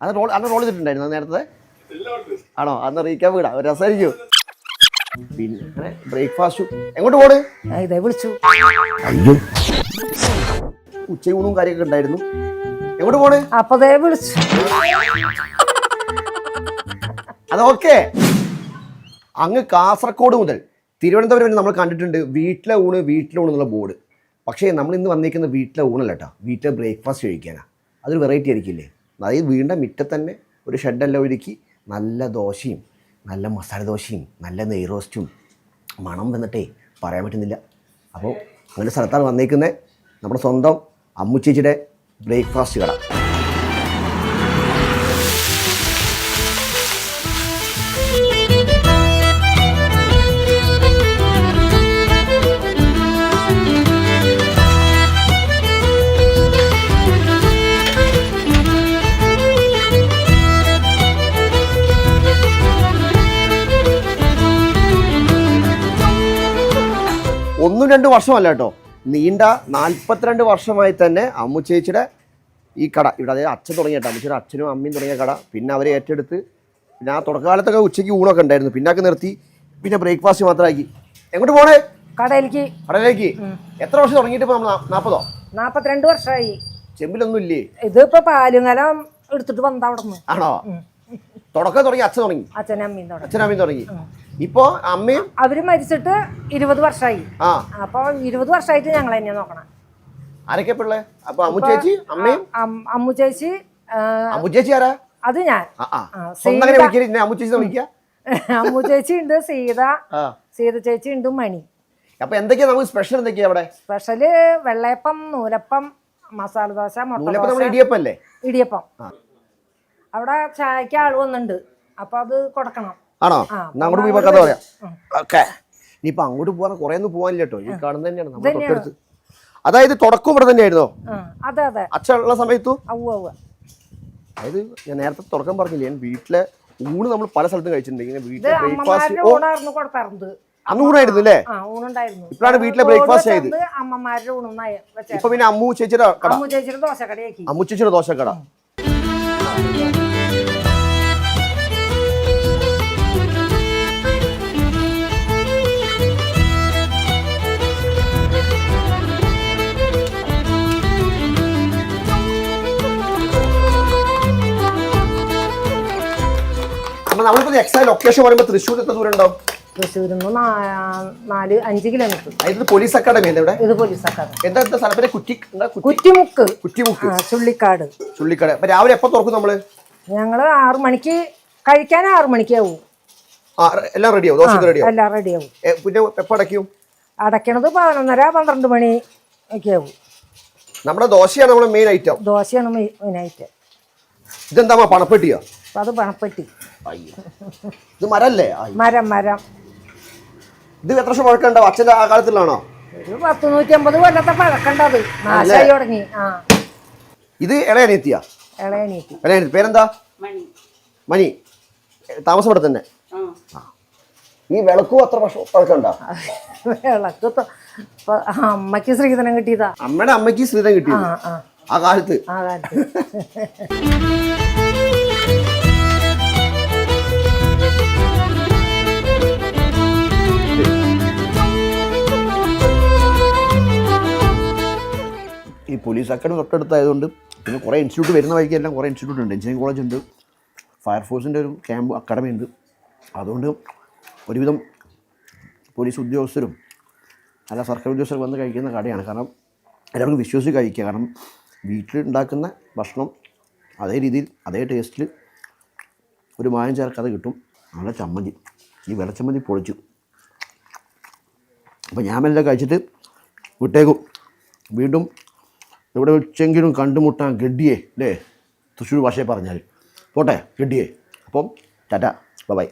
അത് റോൾ അന്ന് റോൾ ചെയ്തിട്ടുണ്ടായിരുന്നു നേരത്തെ? ആണോ? അന്ന് റീക്കാപ്പ് ഇടാം. രസമായിരിക്കും. പിന്നെ ബ്രേക്ക്ഫാസ്റ്റും. എങ്ങോട്ട് പോണ്? ഇതേ വിളിച്ചു. അയ്യോ. ഉച്ചയൂണും കാര്യമൊക്കെ ഉണ്ടായിരുന്നു. എങ്ങോട്ട് പോണ്? വിളിച്ചു. അതൊക്കെ അങ്ങ് കാസർഗോഡ് മുതൽ തിരുവനന്തപുരം വരെ നമ്മൾ കണ്ടിട്ടുണ്ട് വീട്ടിലെ ഊണ് വീട്ടിലെ ഊണ് എന്നുള്ള ബോർഡ്. പക്ഷേ നമ്മൾ ഇന്ന് വന്നിരിക്കുന്ന വീട്ടിലെ ഊണല്ല കേട്ടോ. വീട്ടിലെ ബ്രേക്ക്ഫാസ്റ്റ് കഴിക്കാനാണ് അതൊരു വെറൈറ്റി ആയിരിക്കില്ലേ? അതായത് വീണ്ട മുറ്റത്ത് തന്നെ ഒരു ഷെഡെല്ലാം ഒരുക്കി നല്ല ദോശയും നല്ല മസാല ദോശയും നല്ല നെയ് റോസ്റ്റും മണം വന്നിട്ടേ പറയാൻ പറ്റുന്നില്ല. അപ്പോൾ അങ്ങനെ സ്ഥലത്താണ് വന്നേക്കുന്നത് നമ്മുടെ സ്വന്തം അമ്മുച്ചേച്ചിയുടെ ബ്രേക്ക്ഫാസ്റ്റ് കട. ഒന്നും രണ്ട് വർഷമല്ല കേട്ടോ. നീണ്ട നാൽപ്പത്തിരണ്ട് വർഷമായി തന്നെ അമ്മു ചേച്ചിയുടെ ഈ കട. ഇവിടെ അതായത് അച്ഛൻ തുടങ്ങിയ കേട്ടോ. അമ്മച്ചിയുടെ അച്ഛനും അമ്മയും തുടങ്ങിയ കട. പിന്നെ അവരെ ഏറ്റെടുത്ത് പിന്നെ ആ തുടക്കകാലത്തൊക്കെ ഉച്ചയ്ക്ക് ഊണൊക്കെ ഉണ്ടായിരുന്നു. പിന്നെ ഒക്കെ നിർത്തി. പിന്നെ ബ്രേക്ക്ഫാസ്റ്റ് മാത്രമാക്കി. എങ്ങോട്ട് പോണേ? കടയിലേക്ക്. കടയിലേക്ക്. എത്ര വർഷം തുടങ്ങിയിട്ട് ഇപ്പൊ നമ്മൾ നാൽപ്പതോ? നാപ്പത്തിരണ്ട് വർഷമായി. ചെമ്പിലൊന്നും ഇല്ലേ? ഇതിപ്പോ പാലുങ്ങലം എടുത്തിട്ട് വന്ന അവിടെ ആണോ? തുടക്കം തുടങ്ങി അച്ഛൻ തുടങ്ങി? അച്ഛനമ്മയും തുടങ്ങി. അച്ഛനും അമ്മയും തുടങ്ങി. ഇപ്പോൾ അമ്മയും? അവർ മരിച്ചിട്ട് ഇരുപത് വർഷമായി ആ. അപ്പൊ ഇരുപത് വർഷമായിട്ട് ഞങ്ങൾ തന്നെയാ നോക്കണം. ആരൊക്കെ പിള്ളേ അപ്പൊ അമ്മു ചേച്ചി അമ്മയും? അമ്മു ചേച്ചി അമ്മു ചേച്ചി ആരാ? അത് ഞാൻ. അമ്മു ചേച്ചി വിളിക്കുക അമ്മു ചേച്ചി ഉണ്ട് സീത. സീത ചേച്ചി ഉണ്ട് മണി. അപ്പൊ എന്തൊക്കെയാ നമുക്ക് സ്പെഷ്യൽ എന്തൊക്കെയാ അവിടെ? സ്പെഷ്യൽ വെള്ളയപ്പം നൂലപ്പം മസാല ദോശ ഇടിയപ്പം നമ്മൾ ഇടിയപ്പം. അവിടെ ചായക്ക് ആൾ വന്നിട്ടുണ്ട് അപ്പൊ അത് കൊടുക്കണം. ആണോ? എന്നാ അങ്ങോട്ട് പോയി കഥ പറയാം. ഓക്കെ. ഇനിയിപ്പോ അങ്ങോട്ട് പോകാൻ കുറെ ഒന്നും പോകാനില്ല കേട്ടോ. ഈ കാണുന്നത് തന്നെയാണ് നമ്മുടെ തൊട്ടടുത്ത്. അതായത് തുടക്കം ഇവിടെ തന്നെയായിരുന്നോ? അച്ഛൻ ഉള്ള സമയത്തു? അതായത് ഞാൻ നേരത്തെ തുടക്കം പറഞ്ഞില്ലേ ഞാൻ വീട്ടിലെ ഊണ് നമ്മൾ പല സ്ഥലത്തും കഴിച്ചിട്ടുണ്ട്. ഇങ്ങനെ വീട്ടിലെ ബ്രേക്ക്ഫാസ്റ്റ് അന്ന് ഊണായിരുന്നു അല്ലേ? ഇപ്പോഴാണ് വീട്ടിലെ ബ്രേക്ക്ഫാസ്റ്റ് ചെയ്ത് ആയത്. ഇപ്പൊ പിന്നെ അമ്മു ചേച്ചിയുടെ കട. അമ്മു ചേച്ചിയുടെ ദോശക്കടയാക്കി. അമ്മു ചേച്ചിയുടെ ദോശക്കട നമ്മളിപ്പോ എക്സാക്ട് ലൊക്കേഷൻ പറയുമ്പോൾ തൃശ്ശൂർ എത്ര ദൂരം ഉണ്ടാവും? തൃശ്ശൂരിൽ നിന്ന് നാല് അഞ്ച് കിലോമീറ്റർ ഇത് പോലീസ് അക്കാഡമി അല്ലേ ഇവിടെ? ഇത് പോലീസ് അക്കാദമി എന്താ എന്താ സ്ഥലത്തിന്റെ കുറ്റി കുറ്റിമുക്ക്. കുറ്റിമുക്ക്. ആ ചുള്ളിക്കാട്. അപ്പൊ രാവിലെ എപ്പോ തുറക്കും നമ്മൾ? ഞങ്ങൾ ആറു മണിക്ക് കഴിക്കാൻ ആറു മണിക്കാവും. എല്ലാം റെഡിയാവും ദോശ റെഡിയാവും എല്ലാം റെഡിയാവും പിന്നെ എപ്പോ അടയ്ക്കും? അടയ്ക്കണത് പതിനൊന്നര പന്ത്രണ്ട് മണി ഒക്കെ ആവും. നമ്മുടെ ദോശയാണ് നമ്മുടെ മെയിൻ ഐറ്റം ദോശയാണ് മെയിൻ ഐറ്റം ഇതെന്താ പണപ്പെട്ടിയോ? അപ്പൊ അത് പണപ്പെട്ടി. അയ്യോ. ഇത് മരല്ലേ? ആ, മരം മരം. ഇത് എത്ര വർഷം പഴക്കണ്ടോ അച്ഛന്റെ ആ കാലത്തിലാണോ? ഒരു പത്ത് നൂറ്റി അമ്പത് കൊല്ലത്തെ പഴക്കണ്ടത് നാശായി തുടങ്ങി. ആ. ഇത് ഇളയനീത്തിയാ? ഇളയനീറ്റി ഇളയനീത്തി. പേരെന്താ? മണി. താമസം ഇവിടെ തന്നെ? ആ. ഈ വിളക്കും അത്ര വർഷം പഴക്കമുണ്ടോ? വിളക്ക് തൊ- ഇപ്പൊ അമ്മയ്ക്ക് ശ്രീധനം കിട്ടിയതാ. അമ്മയുടെ അമ്മയ്ക്ക് സ്ഥിരം ആ ആ. ആ കാലത്ത്. ആ കാലത്ത്. ഈ പോലീസ് അക്കാഡമി തൊട്ടടുത്തായതുകൊണ്ട് പിന്നെ കുറേ ഇൻസ്റ്റിറ്റ്യൂട്ട് വരുന്ന വഴിക്കെല്ലാം കുറേ ഇൻസ്റ്റിറ്റ്യൂട്ട് ഉണ്ട്. എഞ്ചിനീയറിംഗ് കോളേജ് ഉണ്ട്. ഫയർഫോഴ്സിന്റെ ഒരു ക്യാമ്പ് അക്കാഡമി ഉണ്ട്. അതുകൊണ്ട് ഒരുവിധം പോലീസ് ഉദ്യോഗസ്ഥരും അല്ല സർക്കാർ ഉദ്യോഗസ്ഥർ വന്ന് കഴിക്കുന്ന കടയാണ്. കാരണം എല്ലാവർക്കും വിശ്വസിച്ച് കഴിക്കുക കാരണം വീട്ടിൽ ഉണ്ടാക്കുന്ന ഭക്ഷണം അതേ രീതിയിൽ അതേ ടേസ്റ്റിൽ ഒരു മായം ചേർക്കാതെ കിട്ടും. നല്ല ചമ്മന്തി. ഈ വെള്ളച്ചമ്മന്തി പൊളിച്ചു. അപ്പോൾ ഞാൻ എല്ലാം കഴിച്ചിട്ട് വിട്ടേക്കും. വീണ്ടും ഇവിടെ വെച്ചെങ്കിലും കണ്ടുമുട്ടാൻ ഗഡിയേ അല്ലേ തൃശ്ശൂർ ഭാഷയെ പറഞ്ഞാൽ പോട്ടെ ഗഡിയേ അപ്പം ടാറ്റ. ബൈ.